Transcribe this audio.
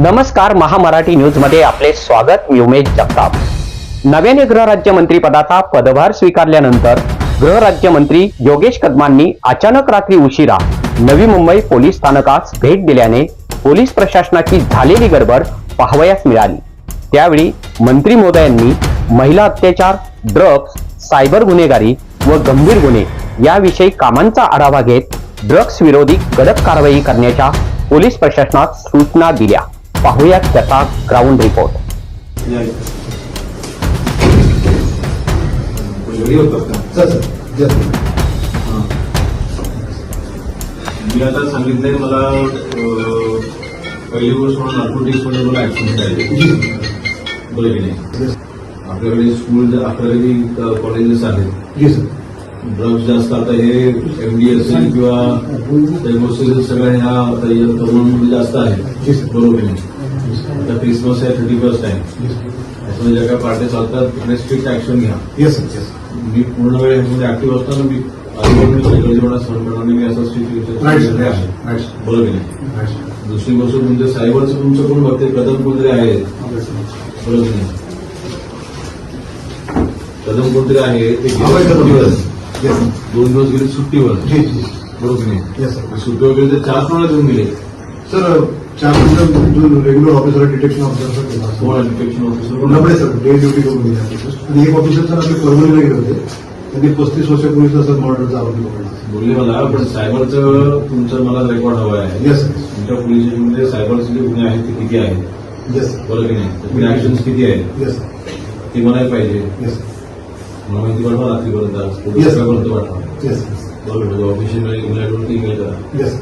नमस्कार महामराठी न्यूजमध्ये आपले स्वागत. मी उमेश जगताप. नव्याने गृहराज्यमंत्री पदाचा पदभार स्वीकारल्यानंतर गृहराज्यमंत्री योगेश कदमांनी अचानक रात्री उशिरा नवी मुंबई पोलीस स्थानकास भेट दिल्याने पोलीस प्रशासनाची झालेली गडबड पाहावयास मिळाली. त्यावेळी मंत्री मोदयांनी महिला अत्याचार ड्रग्ज सायबर गुन्हेगारी व गंभीर गुन्हे याविषयी कामांचा आढावा घेत ड्रग्ज विरोधी कडक कारवाई करण्याच्या पोलीस प्रशासनात सूचना दिल्या. पाहूयात त्याचा ग्राउंड रिपोर्ट मी आता सांगितलंय मला पहिली गोष्ट म्हणून नार्कोटिक्समध्ये मला ऍक्शन पाहिजे बरोबर की नाही? आपल्याकडे स्कूल अकरावी कॉलेजेस आहेत जी सर ड्रग्ज जास्त आता हे एमडी असेल किंवा सगळ्या ह्या तरुणांमध्ये जास्त आहे बरोबर की नाही आता क्रिसमस आहे थर्टी फर्स्ट आहे त्याच्यामध्ये ज्या काही पार्ट्या चालतात तिकडे स्ट्रिक्ट ऍक्शन घ्या येस सर येस मी पूर्ण वेळ ह्याच्यामध्ये ऍक्टिव्ह असताना मी आजूबाजूला मी सगळं जेवढा सहन करणार नाही, मी असं स्थिती राईट सर आहे राईट बरोबर की नाही राईट दुसरी गोष्ट म्हणजे सायबरचं तुमचं कोण बघते कदम कोणतरी आहे बरोबर की नाही कदम कोणतरी आहे ते गेले सुट्टीवर येस दोन दिवस गेले सुट्टीवर जी जी बरोबर की नाही येस सर सुट्टीवर गेले तर चार कोणाला देऊन गेले सर चार नंतर जो regular officer detection officer detection officer Nable sir? Day duty करून गेले आणि एक ऑफिसर सर आपले परभणीला गेले होते. त्यांनी पस्तीस वर्षापूर्वीचा सर मर्डरचा आरोपी पकडला बोलले मला पण सायबरचं तुमचं मला रेकॉर्ड हवं आहे. येस सर तुमच्या पोलीस स्टेशनमध्ये सायबरचे जे गुन्हे आहेत ते किती आहेत येस बरोबर की नाही. त्याचे ऍक्शन्स किती आहेत? येस सर ते म्हणायला पाहिजे. येस मला माहिती पाठवा रात्रीपर्यंत आज. पर्यंत पाठवा येस बरोबर ऑफिशियल ईमेल करा येस